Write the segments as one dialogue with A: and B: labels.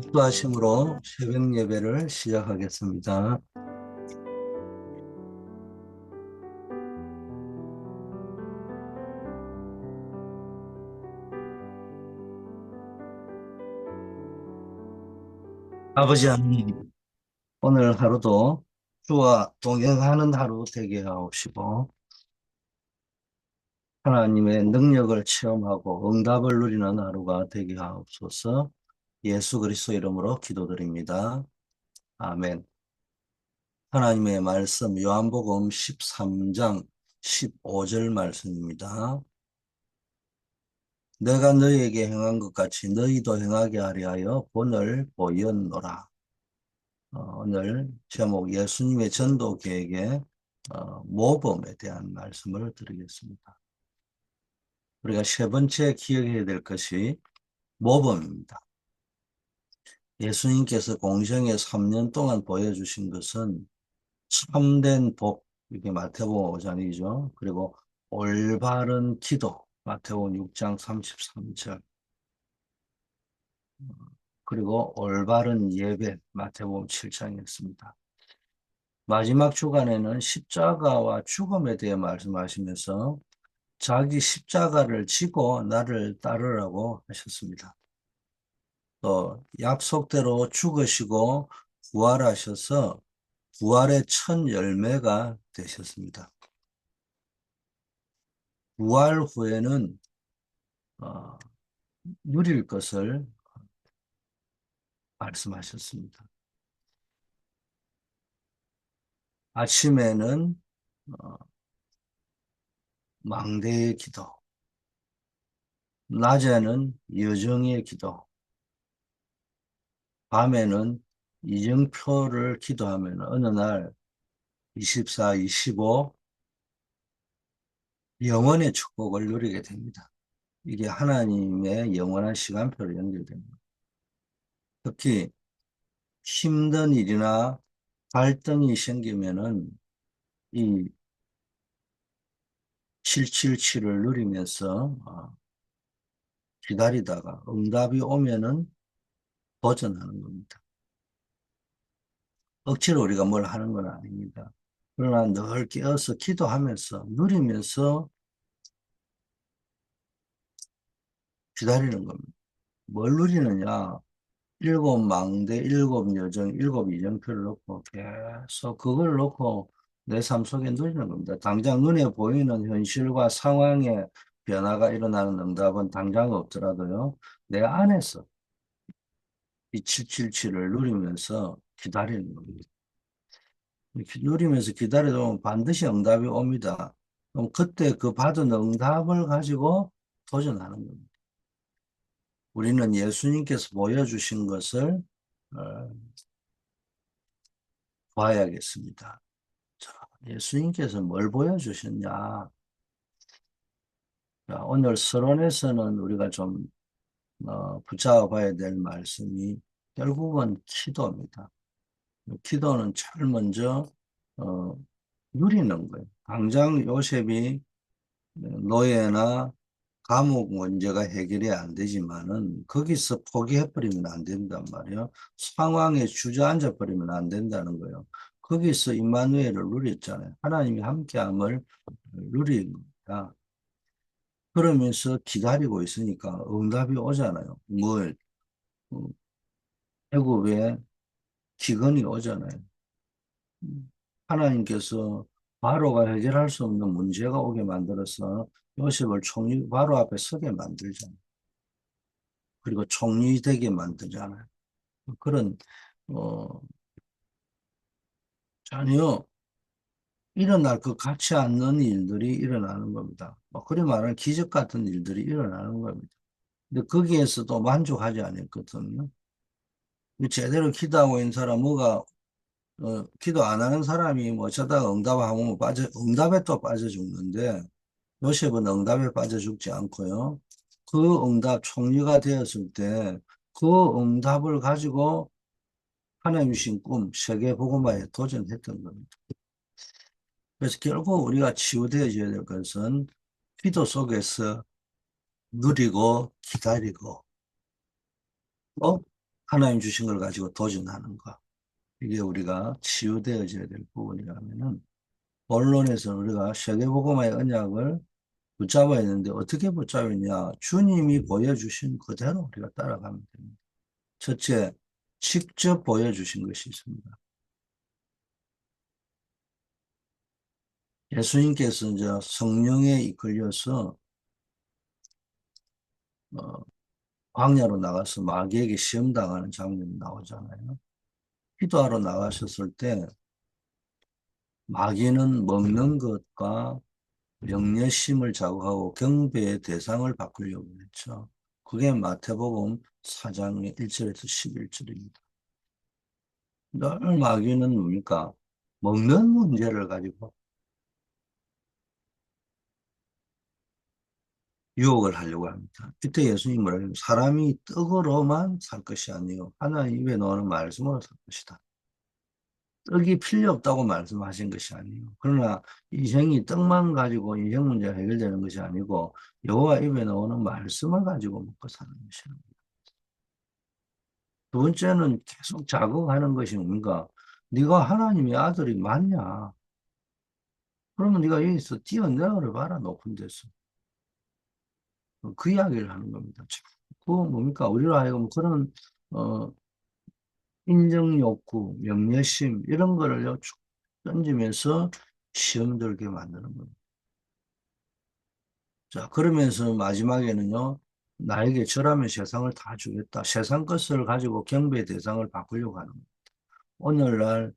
A: 기도하심으로 새벽 예배를 시작하겠습니다. 아버지 하나님, 오늘 하루도 주와 동행하는 하루 되게 하옵시고, 하나님의 능력을 체험하고 응답을 누리는 하루가 되게 하옵소서, 예수 그리스도 이름으로 기도드립니다. 아멘. 하나님의 말씀 요한복음 13장 15절 말씀입니다. 내가 너희에게 행한 것 같이 너희도 행하게 하려 하여 본을 보였노라. 어, 오늘 제목 예수님의 전도 계획의 어, 모범에 대한 말씀을 드리겠습니다. 우리가 세 번째 기억해야 될 것이 모범입니다. 예수님께서 공생에 3년 동안 보여주신 것은 참된 복, 이게 마태복음 5장이죠. 그리고 올바른 기도, 마태복음 6장 33절. 그리고 올바른 예배, 마태복음 7장이었습니다. 마지막 주간에는 십자가와 죽음에 대해 말씀하시면서 자기 십자가를 지고 나를 따르라고 하셨습니다. 또 약속대로 죽으시고 부활하셔서 부활의 첫 열매가 되셨습니다. 부활 후에는 어, 누릴 것을 말씀하셨습니다. 아침에는 어, 망대의 기도, 낮에는 여정의 기도, 밤에는 이정표를 기도하면 어느 날 24, 25 영원의 축복을 누리게 됩니다. 이게 하나님의 영원한 시간표로 연결됩니다. 특히 힘든 일이나 갈등이 생기면은 이 777을 누리면서 어, 기다리다가 응답이 오면은 도전하는 겁니다. 억지로 우리가 뭘 하는 건 아닙니다. 그러나 늘 깨어서 기도하면서 누리면서 기다리는 겁니다. 뭘 누리느냐? 일곱 망대, 일곱 여정, 일곱 이정표를 놓고 계속 그걸 놓고 내 삶 속에 누리는 겁니다. 당장 눈에 보이는 현실과 상황의 변화가 일어나는 응답은 당장 없더라도요, 내 안에서 이 777을 누리면서 기다리는 겁니다. 누리면서 기다리다 보면 반드시 응답이 옵니다. 그럼 그때 그 받은 응답을 가지고 도전하는 겁니다. 우리는 예수님께서 보여주신 것을 어, 봐야겠습니다. 자, 예수님께서 뭘 보여주셨냐? 자, 오늘 서론에서는 우리가 좀 어, 붙잡아야 될 말씀이 결국은 기도입니다. 기도는 제일 먼저 어, 누리는 거예요. 당장 요셉이 노예나 감옥 문제가 해결이 안 되지만은 거기서 포기해버리면 안 된단 말이에요. 상황에 주저앉아 버리면 안 된다는 거예요. 거기서 임마누엘을 누렸잖아요. 하나님이 함께함을 누린 겁니다. 그러면서 기다리고 있으니까 응답이 오잖아요. 뭘? 어, 애굽에 기근이 오잖아요. 하나님께서 바로가 해결할 수 없는 문제가 오게 만들어서 요셉을 총리 바로 앞에 서게 만들잖아요. 그리고 총리 되게 만들잖아요. 그런 어, 전혀 일어날 것 같지 않는 일들이 일어나는 겁니다. 뭐 그리 말하는 기적 같은 일들이 일어나는 겁니다. 근데 거기에서도 만족하지 않았거든요. 제대로 기도하고 있는 사람 뭐가 어, 기도 안 하는 사람이 뭐 어쩌다가 응답하면 뭐 빠져 응답에 또 빠져 죽는데 요셉은 응답에 빠져 죽지 않고요. 그 응답 총리가 되었을 때 그 응답을 가지고 하나님 주신 꿈 세계 복음화에 도전했던 겁니다. 그래서 결국 우리가 치유되어져야 될 것은 기도 속에서 누리고 기다리고 또 하나님 주신 걸 가지고 도전하는 거. 이게 우리가 치유되어져야 될 부분이라면은 본론에서 우리가 세계복음화의 언약을 붙잡아야 되는데 어떻게 붙잡느냐? 주님이 보여주신 그대로 우리가 따라가면 됩니다. 첫째, 직접 보여주신 것이 있습니다. 예수님께서 이제 성령에 이끌려서 어, 광야로 나가서 마귀에게 시험 당하는 장면이 나오잖아요. 기도하러 나가셨을 때 마귀는 먹는 것과 명예심을 자극하고 경배의 대상을 바꾸려고 했죠. 그게 마태복음 4장의 1절에서 11절입니다. 늘 마귀는 뭡니까? 먹는 문제를 가지고 유혹을 하려고 합니다. 이때 예수님 뭐라 해요? 사람이 떡으로만 살 것이 아니요 하나님 입에 넣는 말씀으로 살 것이다. 떡이 필요 없다고 말씀하신 것이 아니에요. 그러나 인생이 떡만 가지고 인생 문제가 해결되는 것이 아니고 여호와 입에 나오는 말씀을 가지고 먹고 사는 것이랍니다. 두 번째는 계속 자극하는 것이 뭔가 네가 하나님의 아들이 맞냐? 그러면 네가 여기서 뛰어내려 봐라 높은 데서. 그 이야기를 하는 겁니다. 그 뭡니까? 우리로 하여금 그런 어, 인정 욕구, 명예심 이런 거를 쭉 던지면서 시험 들게 만드는 겁니다. 자, 그러면서 마지막에는요, 나에게 절하면 세상을 다 주겠다. 세상 것을 가지고 경배 대상을 바꾸려고 하는 겁니다. 오늘날은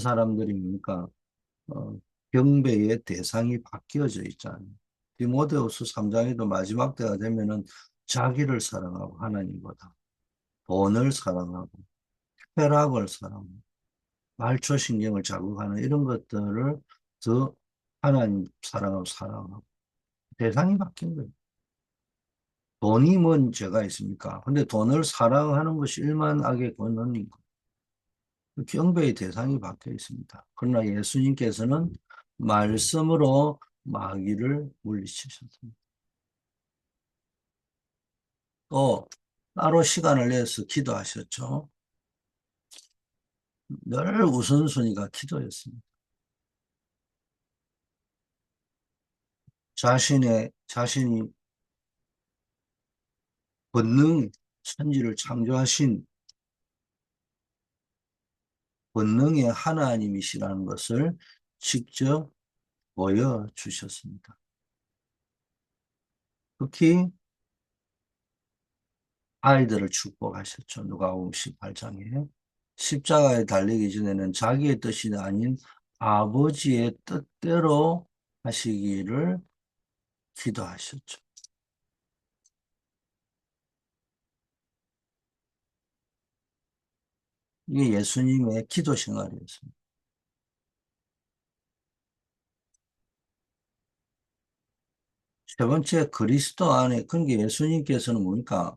A: 사람들이 뭡니까? 어, 경배의 대상이 바뀌어져 있잖아요. 디모데후서 3장에도 마지막 때가 되면은 자기를 사랑하고 하나님보다 돈을 사랑하고 쾌락을 사랑하고 말초 신경을 자극하는 이런 것들을 더 하나님 사랑하고 사랑하고 대상이 바뀐 거예요. 돈이 뭔 죄가 있습니까? 근데 돈을 사랑하는 것이 일만 악의 거예요. 그 경배의 대상이 바뀌어 있습니다. 그러나 예수님께서는 말씀으로 마귀를 물리치셨습니다. 또 따로 시간을 내서 기도하셨죠. 늘 우선순위가 기도였습니다. 자신의 자신이 본능 천지를 창조하신 본능의 하나님이시라는 것을 직접 보여 주셨습니다. 특히 아이들을 축복하셨죠. 누가복음 18장에 십자가에 달리기 전에는 자기의 뜻이 아닌 아버지의 뜻대로 하시기를 기도하셨죠. 이게 예수님의 기도 생활이었습니다. 세 번째, 그리스도 안에, 그러니까 예수님께서는 뭡니까?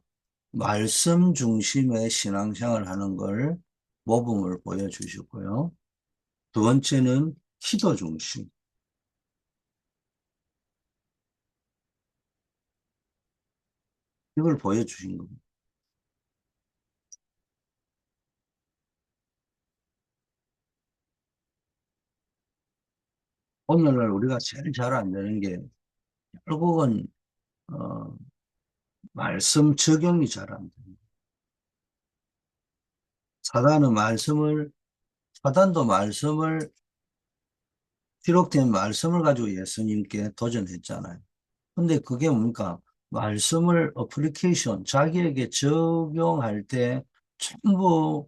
A: 말씀 중심의 신앙생활 하는 걸 모범을 보여주셨고요. 두 번째는 기도 중심. 이걸 보여주신 겁니다. 오늘날 우리가 제일 잘 안 되는 게 결국은 어, 말씀 적용이 잘 안 됩니다. 사단은 말씀을 사단도 말씀을 기록된 말씀을 가지고 예수님께 도전했잖아요. 근데 그게 뭡니까? 말씀을 어플리케이션, 자기에게 적용할 때 전부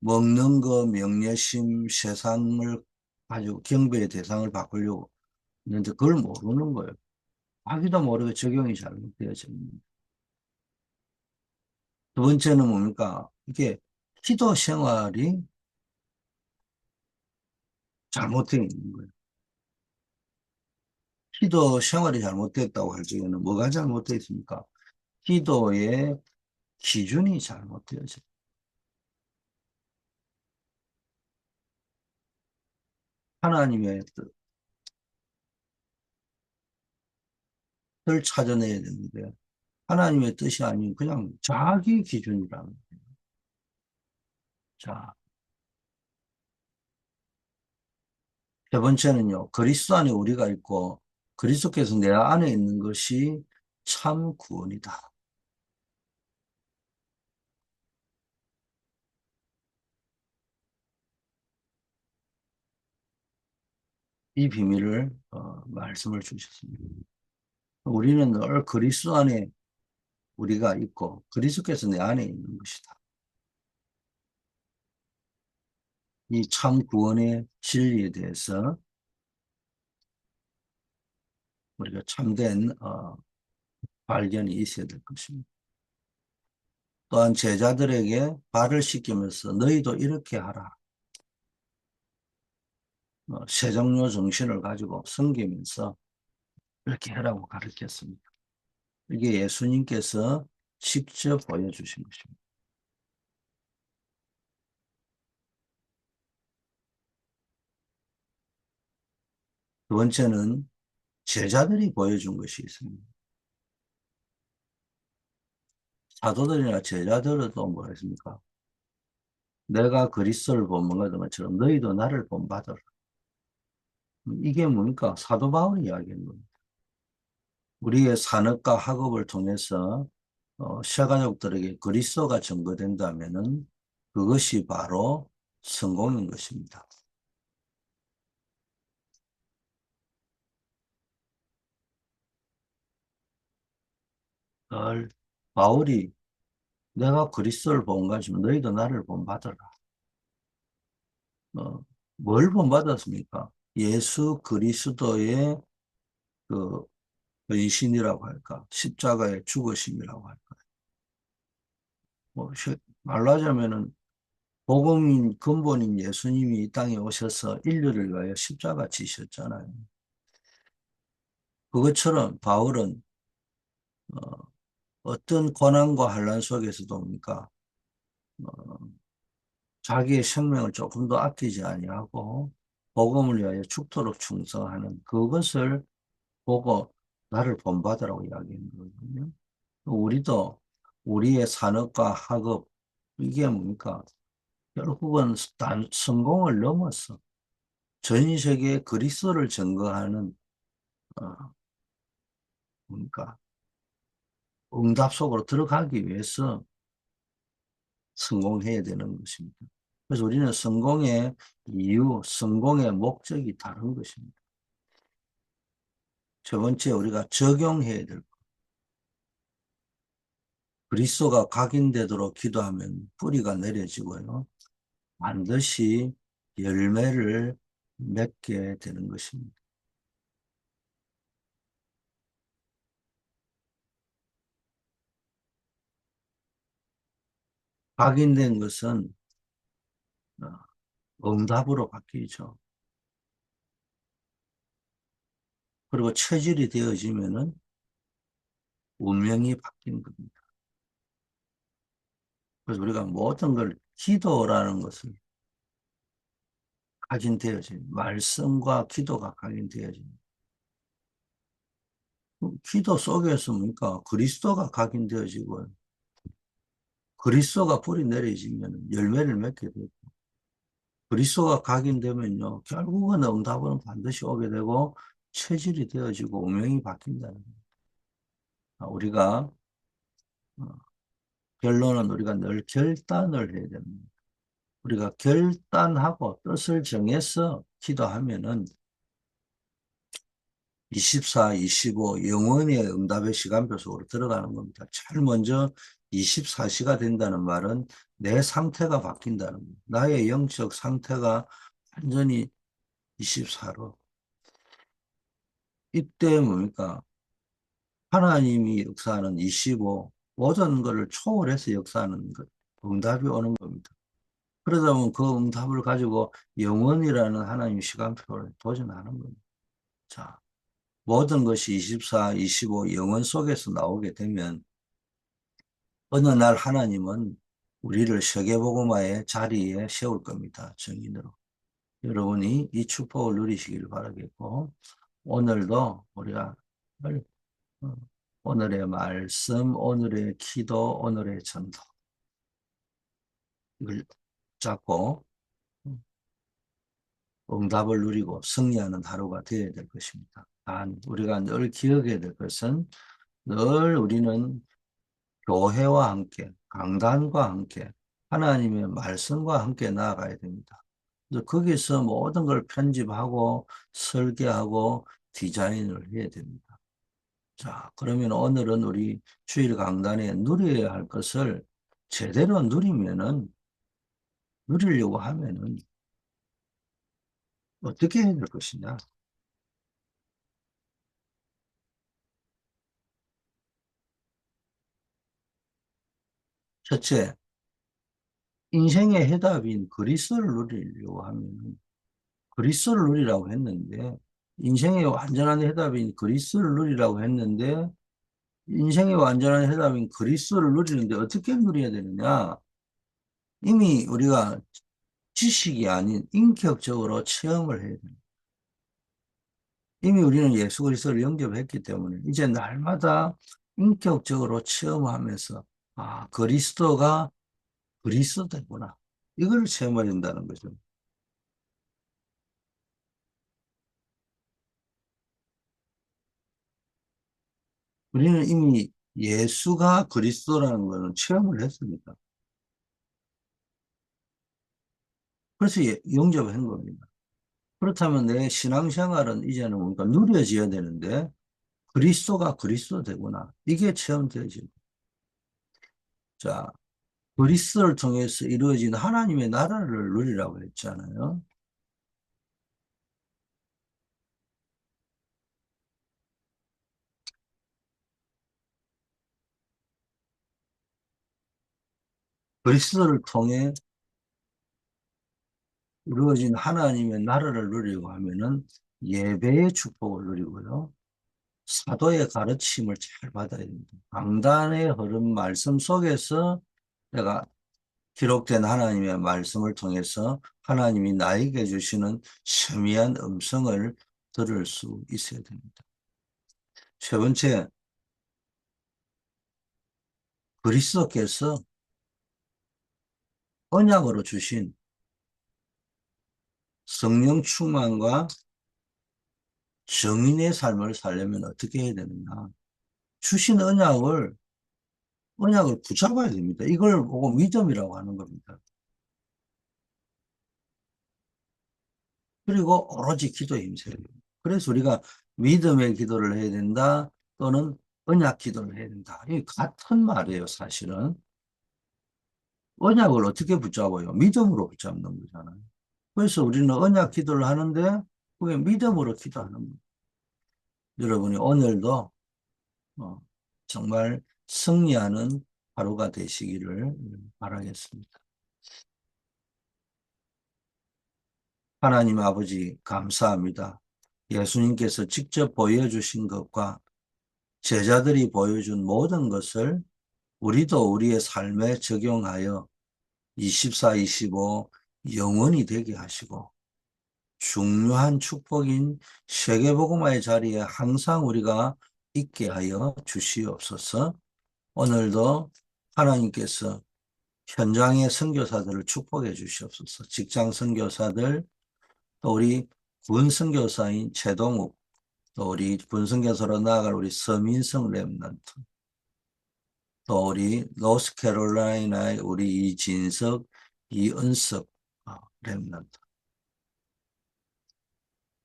A: 먹는 거, 명예심, 세상을 가지고 경배의 대상을 바꾸려고 했는데 그걸 모르는 거예요. 하기도 모르게 적용이 잘못되어집니다. 두 번째는 뭡니까? 이게 기도 생활이 잘못되어 있는 거예요. 기도 생활이 잘못됐다고 할 적에는 뭐가 잘못되어 있습니까? 기도의 기준이 잘못되어져. 하나님의 뜻 을 찾아내야 되는데 하나님의 뜻이 아닌 그냥 자기 기준이라는 거예요. 자, 세 번째는요, 그리스도 안에 우리가 있고 그리스도께서 내 안에 있는 것이 참 구원이다. 이 비밀을 어, 말씀을 주셨습니다. 우리는 늘 그리스도 안에 우리가 있고 그리스도께서 내 안에 있는 것이다. 이 참 구원의 진리에 대해서 우리가 참된 어, 발견이 있어야 될 것입니다. 또한 제자들에게 발을 씻기면서 너희도 이렇게 하라. 어, 세정료 정신을 가지고 섬기면서 이렇게 하라고 가르쳤습니다. 이게 예수님께서 직접 보여주신 것입니다. 두 번째는 제자들이 보여준 것이 있습니다. 사도들이나 제자들은 또 뭐가 있습니까? 내가 그리스도를 본받은 것처럼 너희도 나를 본받아라. 이게 뭡니까? 사도 바울이 이야기하는 겁니다. 우리의 산업과 학업을 통해서 어, 시가족들에게 그리스도가 증거된다면은 그것이 바로 성공인 것입니다. 바울이 내가 그리스도를 본받으면 너희도 나를 본받아라. 어, 뭘 본받았습니까? 예수 그리스도의 그 변신이라고 할까? 십자가의 죽으심이라고 할까? 뭐, 말로 하자면은, 복음인 근본인 예수님이 이 땅에 오셔서 인류를 위하여 십자가 지셨잖아요. 그것처럼 바울은, 어, 어떤 고난과 환란 속에서도 뭡니까? 어, 자기의 생명을 조금 더 아끼지 아니하고 복음을 위하여 죽도록 충성하는 그것을 보고 나를 본받으라고 이야기하는 거거든요. 우리도 우리의 산업과 학업 이게 뭡니까? 결국은 단 성공을 넘어서 전 세계에 그리스도를 증거하는 어, 뭡니까? 응답 속으로 들어가기 위해서 성공해야 되는 것입니다. 그래서 우리는 성공의 이유, 성공의 목적이 다른 것입니다. 첫 번째 우리가 적용해야 될 것. 그리스도가 각인되도록 기도하면 뿌리가 내려지고요. 반드시 열매를 맺게 되는 것입니다. 각인된 것은 어, 응답으로 바뀌죠. 그리고 체질이 되어지면은 운명이 바뀌는 겁니다. 그래서 우리가 모든 걸 기도라는 것을 각인되어진 말씀과 기도가 각인되어진 기도 속에서 뭡니까 그리스도가 각인되어지고 그리스도가 뿌리 내려지면 열매를 맺게 되고 그리스도가 각인되면요 결국은 응답은 반드시 오게 되고 체질이 되어지고 운명이 바뀐다는 겁니다. 아, 우리가 어, 결론은 우리가 늘 결단을 해야 됩니다. 우리가 결단하고 뜻을 정해서 기도하면은 24, 25 영원의 응답의 시간표 속으로 들어가는 겁니다. 제일 먼저 24시가 된다는 말은 내 상태가 바뀐다는 겁니다. 나의 영적 상태가 완전히 24로 이때 뭡니까? 하나님이 역사하는 25 모든 것을 초월해서 역사하는 것, 응답이 오는 겁니다. 그러다 보면 그 응답을 가지고 영원이라는 하나님 시간표를 도전하는 겁니다. 자, 모든 것이 24, 25 영원 속에서 나오게 되면 어느 날 하나님은 우리를 세계복음화의 자리에 세울 겁니다. 증인으로. 여러분이 이 축복을 누리시길 바라겠고 오늘도 우리가 어, 오늘의 말씀, 오늘의 기도, 오늘의 전도. 이걸 잡고 응답을 누리고 승리하는 하루가 되어야 될 것입니다. 단, 우리가 늘 기억해야 될 것은 늘 우리는 교회와 함께, 강단과 함께, 하나님의 말씀과 함께 나아가야 됩니다. 거기서 모든 걸 편집하고 설계하고 디자인을 해야 됩니다. 자, 그러면 오늘은 우리 주일 강단에 누려야 할 것을 제대로 누리면은, 누리려고 하면은 어떻게 해야 될 것이냐? 첫째, 인생의 해답인 그리스도를 누리려고 하면 그리스도를 누리라고 했는데 인생의 완전한 해답인 그리스도를 누리라고 했는데 인생의 완전한 해답인 그리스도를 누리는데 어떻게 누려야 되느냐? 이미 우리가 지식이 아닌 인격적으로 체험을 해야 됩니다. 이미 우리는 예수 그리스도를 영접했기 때문에 이제 날마다 인격적으로 체험하면서 아 그리스도가 그리스도구나 이걸 체험해야 된다는 거죠. 우리는 이미 예수가 그리스도라는 것은 체험을 했습니다. 그래서 예, 영접을 한 겁니다. 그렇다면 내 신앙생활은 이제는 뭔가 누려져야 되는데 그리스도가 그리스도 되구나. 이게 체험되어지고. 자, 그리스도를 통해서 이루어진 하나님의 나라를 누리라고 했잖아요. 그리스도를 통해 이루어진 하나님의 나라를 누리고 하면은 예배의 축복을 누리고요. 사도의 가르침을 잘 받아야 됩니다. 강단의 흐름 말씀 속에서 내가 기록된 하나님의 말씀을 통해서 하나님이 나에게 주시는 세미한 음성을 들을 수 있어야 됩니다. 세 번째, 그리스도께서 언약으로 주신 성령 충만과 정인의 삶을 살려면 어떻게 해야 되느냐. 주신 언약을, 언약을 붙잡아야 됩니다. 이걸 보고 믿음이라고 하는 겁니다. 그리고 오로지 기도에 힘써야 됩니다. 그래서 우리가 믿음의 기도를 해야 된다 또는 언약 기도를 해야 된다. 이 같은 말이에요, 사실은. 언약을 어떻게 붙잡아요? 믿음으로 붙잡는 거잖아요. 그래서 우리는 언약 기도를 하는데 그게 믿음으로 기도하는 거예요. 여러분이 오늘도 어, 정말 승리하는 하루가 되시기를 바라겠습니다. 하나님 아버지 감사합니다. 예수님께서 직접 보여주신 것과 제자들이 보여준 모든 것을 우리도 우리의 삶에 적용하여 24, 25 영원히 되게 하시고 중요한 축복인 세계복음화의 자리에 항상 우리가 있게 하여 주시옵소서. 오늘도 하나님께서 현장의 선교사들을 축복해 주시옵소서. 직장 선교사들, 또 우리 군 선교사인 최동욱, 또 우리 군 선교사로 나아갈 우리 서민성 랩런트, 또 우리 노스캐롤라이나의 우리 이진석, 이은석 랩런트,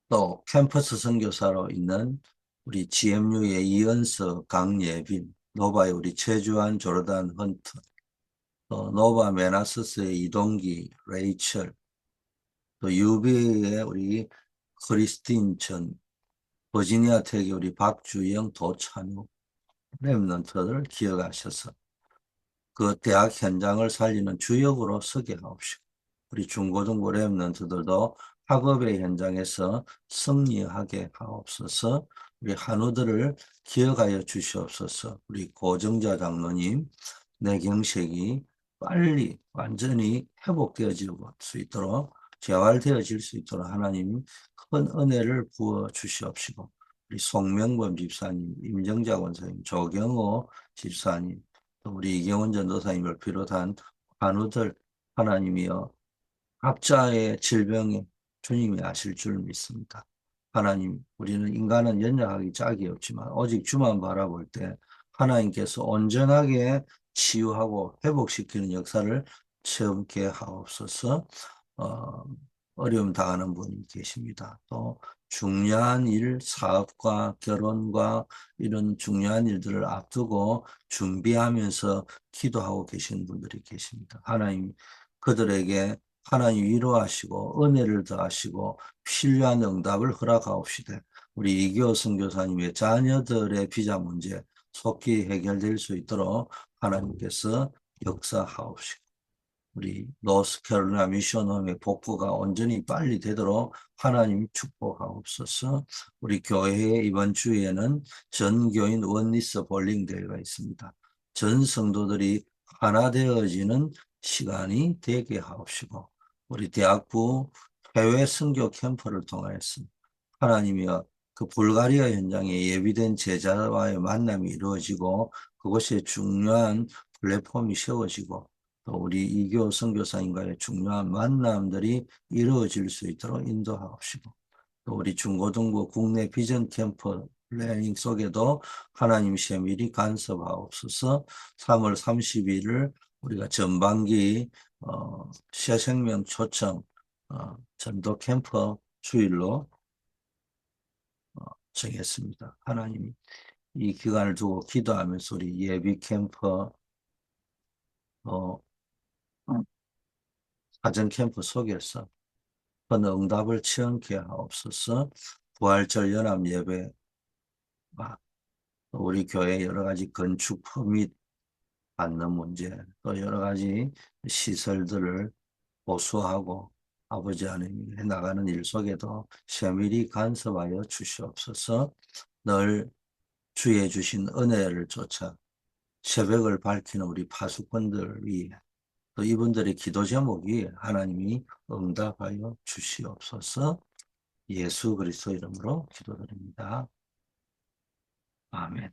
A: 또 캠퍼스 선교사로 있는 우리 GMU의 이은석, 강예빈, 노바의 우리 최주환, 조르단 헌트, 또 노바 메나스스의 이동기, 레이첼, 또 UBA의 우리 크리스틴 전, 버지니아 텍의 우리 박주영, 도찬우, 랩런트를 기억하셔서 그 대학 현장을 살리는 주역으로 서게 하옵시고 우리 중고등부 랩런트들도 학업의 현장에서 승리하게 하옵소서. 우리 한우들을 기억하여 주시옵소서. 우리 고정자 장로님 내 경색이 빨리 완전히 회복되어질 수 있도록 재활되어질 수 있도록 하나님 큰 은혜를 부어 주시옵시고 송명범 집사님, 임정자 원사님, 조경호 집사님, 또 우리 이경원 전도사님을 비롯한 환우들 하나님이여 각자의 질병에 주님이 아실 줄 믿습니다. 하나님, 우리는 인간은 연약하기 짝이 없지만 오직 주만 바라볼 때 하나님께서 온전하게 치유하고 회복시키는 역사를 체험케 하옵소서 어, 어려움 당하는 분이 계십니다. 또 중요한 일, 사업과 결혼과 이런 중요한 일들을 앞두고 준비하면서 기도하고 계신 분들이 계십니다. 하나님 그들에게 하나님 위로하시고 은혜를 더하시고 필요한 응답을 허락하옵시되 우리 이교 선교사님의 자녀들의 비자 문제 속히 해결될 수 있도록 하나님께서 역사하옵시고 우리 노스캐롤라이나 미션홈의 복구가 온전히 빨리 되도록 하나님 축복하옵소서. 우리 교회의 이번 주에는 전교인 원리스 볼링 대회가 있습니다. 전 성도들이 하나 되어지는 시간이 되게 하옵시고 우리 대학부 해외 선교 캠프를 통하여서 하나님이여 그 불가리아 현장에 예비된 제자와의 만남이 이루어지고 그것이 중요한 플랫폼이 세워지고 또 우리 이교 선교사님과의 중요한 만남들이 이루어질 수 있도록 인도하옵시고 또 우리 중고등부 국내 비전 캠프 플래닝 속에도 하나님 세밀히 간섭하옵소서 3월 30일을 우리가 전반기 어, 새생명 초청 어, 전도 캠프 주일로 어, 정했습니다. 하나님 이 기간을 두고 기도하면서 우리 예비 캠프 어, 사전 캠프 속에서 어느 응답을 체험케 하옵소서 부활절 연합 예배 우리 교회 여러 가지 건축 퍼밋 받는 문제 또 여러 가지 시설들을 보수하고 아버지 하나님이 해나가는 일 속에도 세밀히 간섭하여 주시옵소서. 늘 주의 주신 은혜를 쫓아 새벽을 밝히는 우리 파수꾼들 위해 또 이분들의 기도 제목이 하나님이 응답하여 주시옵소서 예수 그리스도 이름으로 기도드립니다. 아멘.